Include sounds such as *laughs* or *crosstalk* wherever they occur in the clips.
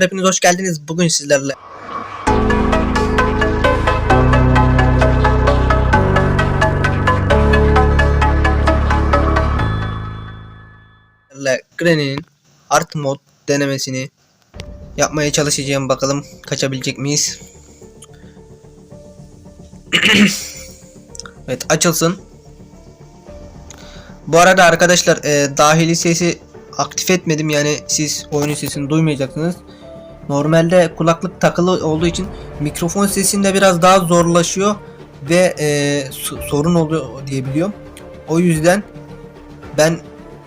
Hepiniz hoş geldiniz. Bugün sizlerle Granny'nin Art Mod denemesini yapmaya çalışacağım. Bakalım kaçabilecek miyiz? *clears throat* evet açılsın. Bu arada arkadaşlar e, dahili sesi aktif etmedim yani siz oyunun sesini duymayacaksınız. Normalde kulaklık takılı olduğu için mikrofon sesinde biraz daha zorlaşıyor ve e, so- sorun oluyor diye biliyorum. O yüzden ben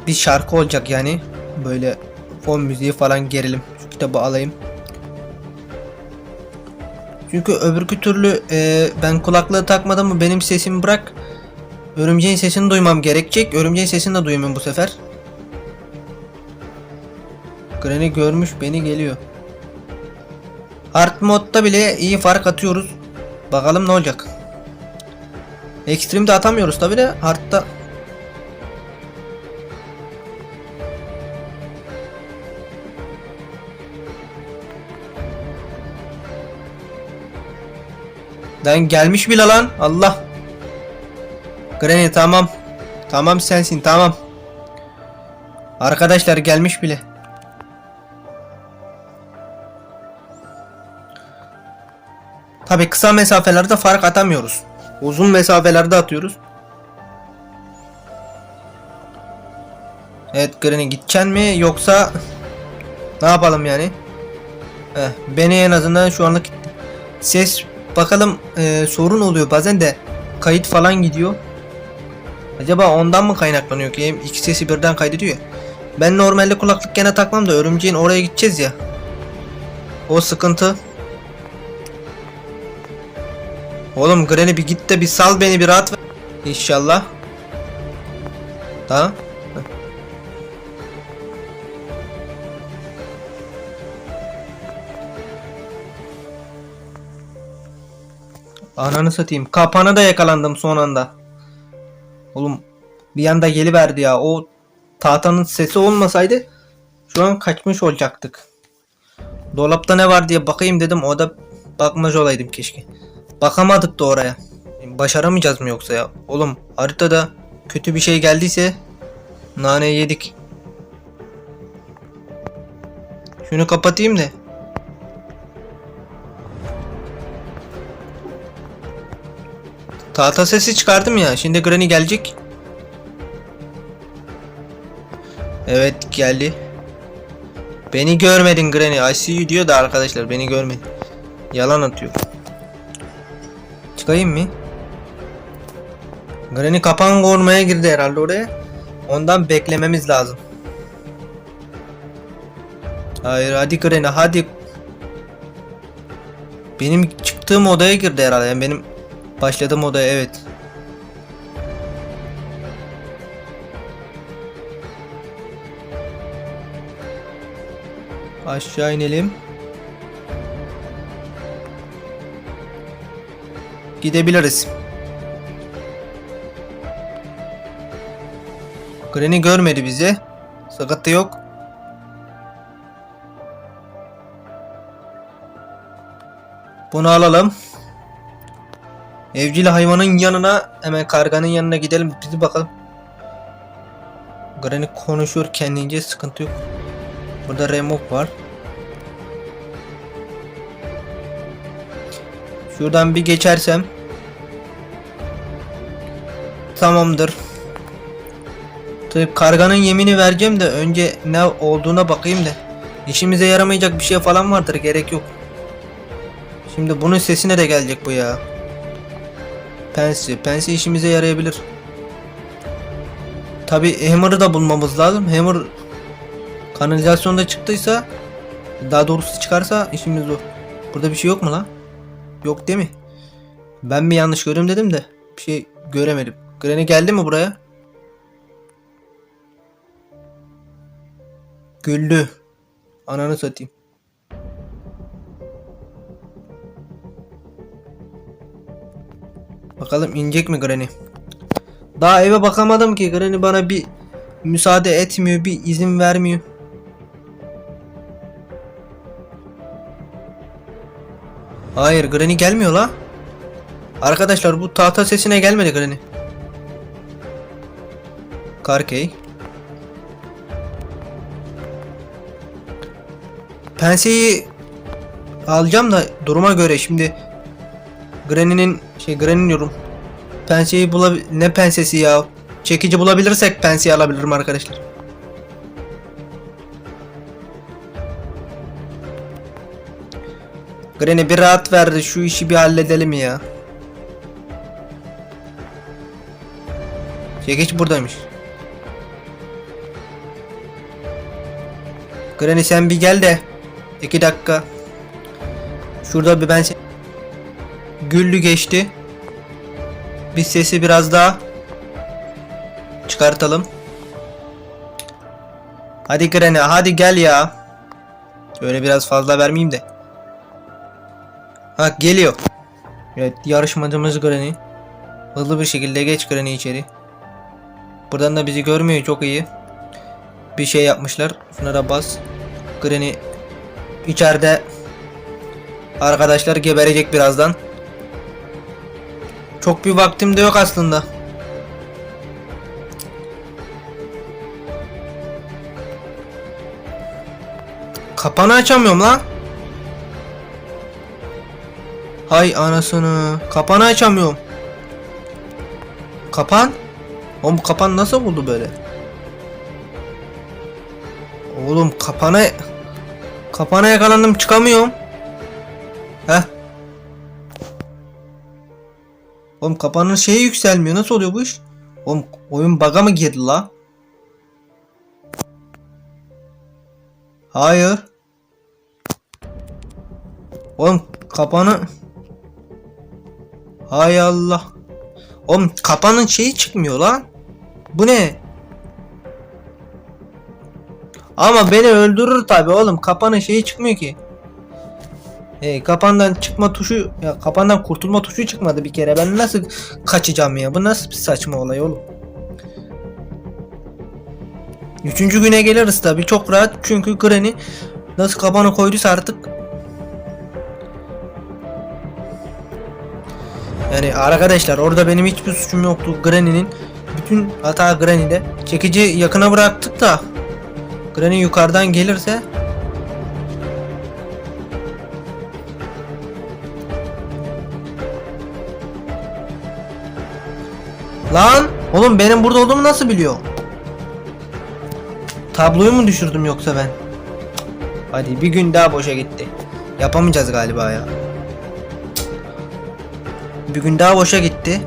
bir şarkı olacak yani böyle fon müziği falan gerilim. Şu kitabı alayım. Çünkü öbürkü türlü e, ben kulaklığı takmadım mı benim sesimi bırak. Örümceğin sesini duymam gerekecek. Örümceğin sesini de duymuyorum bu sefer. Granny görmüş beni geliyor. Hard modda bile iyi fark atıyoruz. Bakalım ne olacak. Extreme'de atamıyoruz tabi de hard'da Lan gelmiş bile lan. Allah. Granny tamam. Tamam sensin tamam. Arkadaşlar gelmiş bile. Tabi kısa mesafelerde fark atamıyoruz. Uzun mesafelerde atıyoruz. Evet Granny gideceksin mi yoksa *laughs* ne yapalım yani? Heh, beni en azından şu anlık ses bakalım e, sorun oluyor bazen de kayıt falan gidiyor. Acaba ondan mı kaynaklanıyor ki? İki sesi birden kaydediyor. Ben normalde kulaklık gene takmam da örümceğin oraya gideceğiz ya. O sıkıntı. Oğlum Granny bir git de bir sal beni bir rahat ver. İnşallah. Tamam. Ananı satayım. Kapana da yakalandım son anda. Oğlum bir anda geliverdi ya. O tahtanın sesi olmasaydı şu an kaçmış olacaktık. Dolapta ne var diye bakayım dedim. O da bakmaz olaydım keşke. Bakamadık da oraya. Başaramayacağız mı yoksa ya? Oğlum haritada kötü bir şey geldiyse nane yedik. Şunu kapatayım da. Tahta sesi çıkardım ya. Şimdi Granny gelecek. Evet geldi. Beni görmedin Granny. I see you diyor da arkadaşlar beni görmedi. Yalan atıyor. Çıkayım mı? Granny kapan korumaya girdi herhalde oraya. Ondan beklememiz lazım. Hayır hadi Granny hadi. Benim çıktığım odaya girdi herhalde. Yani benim başladığım odaya evet. Aşağı inelim. Gidebiliriz. Granny görmedi bizi. Sıkıntı yok. Bunu alalım. Evcil hayvanın yanına hemen karganın yanına gidelim bizi bakalım. Granny konuşuyor kendince sıkıntı yok. Burada remove var. Şuradan bir geçersem Tamamdır. Tabii karganın yemini vereceğim de önce ne olduğuna bakayım da. İşimize yaramayacak bir şey falan vardır gerek yok. Şimdi bunun sesine de gelecek bu ya. Pensi. Pensi işimize yarayabilir. Tabi Hammer'ı da bulmamız lazım. Hammer kanalizasyonda çıktıysa daha doğrusu çıkarsa işimiz zor. Burada bir şey yok mu lan? Yok değil mi? Ben mi yanlış görüyorum dedim de bir şey göremedim. Granny geldi mi buraya? Güldü. Ananı satayım. Bakalım inecek mi Granny? Daha eve bakamadım ki Granny bana bir müsaade etmiyor, bir izin vermiyor. Hayır Granny gelmiyor la. Arkadaşlar bu tahta sesine gelmedi Granny. Karkey. Penseyi alacağım da duruma göre şimdi Granny'nin şey Granny diyorum. Penseyi bulabil ne pensesi ya? Çekici bulabilirsek penseyi alabilirim arkadaşlar. Granny bir rahat verdi şu işi bir halledelim ya. Çekiç buradaymış. Granny sen bir gel de. iki dakika. Şurada bir ben se- Güllü geçti. Bir sesi biraz daha çıkartalım. Hadi Granny hadi gel ya. Öyle biraz fazla vermeyeyim de. Ha geliyor. Evet yarışmacımız Granny. Hızlı bir şekilde geç Granny içeri. Buradan da bizi görmüyor çok iyi. Bir şey yapmışlar. Şuna da bas. Granny içeride arkadaşlar geberecek birazdan. Çok bir vaktim de yok aslında. Kapanı açamıyorum lan. Hay anasını. Kapanı açamıyorum. Kapan? Oğlum kapan nasıl buldu böyle? Oğlum kapana kapana yakalandım çıkamıyorum. Heh. Oğlum kapanın şeyi yükselmiyor. Nasıl oluyor bu iş? Oğlum oyun bug'a mı girdi la? Hayır. Oğlum kapanı Hay Allah. Oğlum kapanın şeyi çıkmıyor lan. Bu ne? Ama beni öldürür tabi oğlum. Kapanın şeyi çıkmıyor ki. Hey, kapandan çıkma tuşu ya kapandan kurtulma tuşu çıkmadı bir kere. Ben nasıl kaçacağım ya? Bu nasıl bir saçma olay oğlum? Üçüncü güne geliriz tabi çok rahat çünkü Granny nasıl kapanı koyduysa artık Yani arkadaşlar orada benim hiçbir suçum yoktu. Granny'nin bütün hata Granny'de. Çekici yakına bıraktık da Granny yukarıdan gelirse Lan oğlum benim burada olduğumu nasıl biliyor? Tabloyu mu düşürdüm yoksa ben? Hadi bir gün daha boşa gitti. Yapamayacağız galiba ya. Bir gün daha boşa gitti.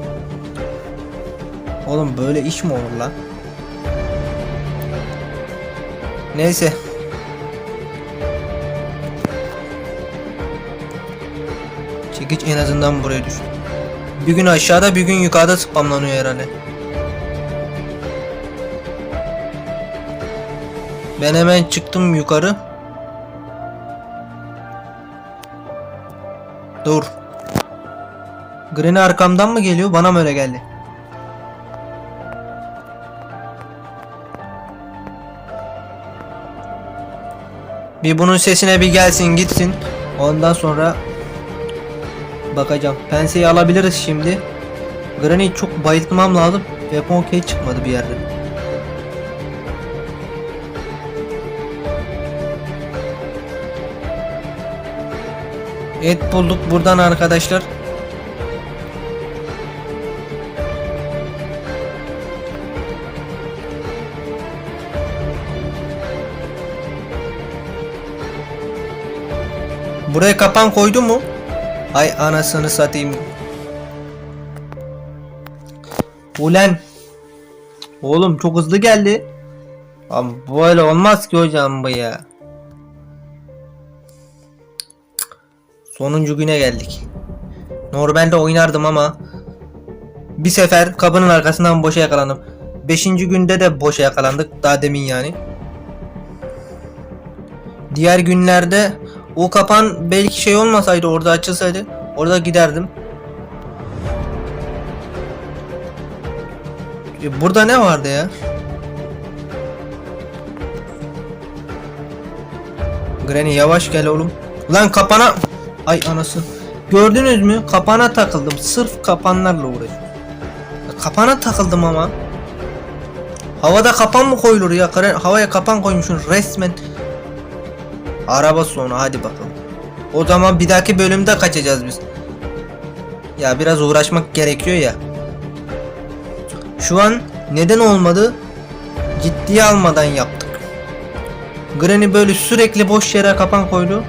Oğlum böyle iş mi olur lan? Neyse. Çekiç en azından buraya düştü. Bir gün aşağıda bir gün yukarıda spamlanıyor herhalde. Ben hemen çıktım yukarı. Dur. Granny arkamdan mı geliyor? Bana mı öyle geldi? Bir bunun sesine bir gelsin gitsin. Ondan sonra bakacağım. Penseyi alabiliriz şimdi. Granny'i çok bayıltmam lazım. Weapon key çıkmadı bir yerde. Et bulduk buradan arkadaşlar. Buraya kapan koydu mu? Ay anasını satayım. Ulen. Oğlum çok hızlı geldi. Ama böyle olmaz ki hocam bu ya. Sonuncu güne geldik. Normalde oynardım ama bir sefer kapının arkasından boşa yakalandım. Beşinci günde de boşa yakalandık. Daha demin yani. Diğer günlerde o kapan belki şey olmasaydı orada açılsaydı orada giderdim. E, Burada ne vardı ya? Granny yavaş gel oğlum. Lan kapana. Ay anası. Gördünüz mü? Kapana takıldım. Sırf kapanlarla uğraşıyorum. Kapana takıldım ama. Havada kapan mı koyulur ya? Havaya kapan koymuşsun resmen. Araba sonu hadi bakalım. O zaman bir dahaki bölümde kaçacağız biz. Ya biraz uğraşmak gerekiyor ya. Şu an neden olmadı? Ciddiye almadan yaptık. Granny böyle sürekli boş yere kapan koydu.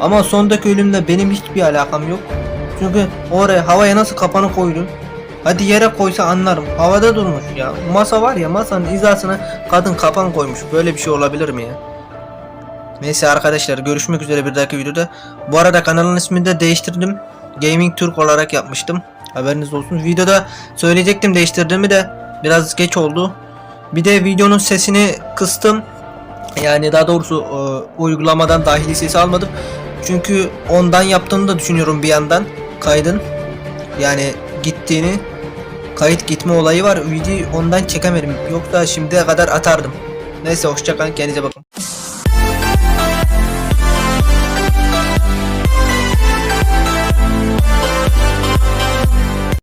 Ama sondaki ölümle benim hiçbir alakam yok. Çünkü oraya havaya nasıl kapanı koydu? Hadi yere koysa anlarım. Havada durmuş ya. Masa var ya masanın hizasına kadın kapan koymuş. Böyle bir şey olabilir mi ya? Neyse arkadaşlar görüşmek üzere bir dahaki videoda. Bu arada kanalın ismini de değiştirdim. Gaming Türk olarak yapmıştım. Haberiniz olsun. Videoda söyleyecektim değiştirdiğimi de biraz geç oldu. Bir de videonun sesini kıstım. Yani daha doğrusu e, uygulamadan dahili sesi almadım. Çünkü ondan yaptığını da düşünüyorum bir yandan kaydın. Yani gittiğini kayıt gitme olayı var. Videoyu ondan çekemedim. Yoksa şimdiye kadar atardım. Neyse hoşçakalın kendinize bakın.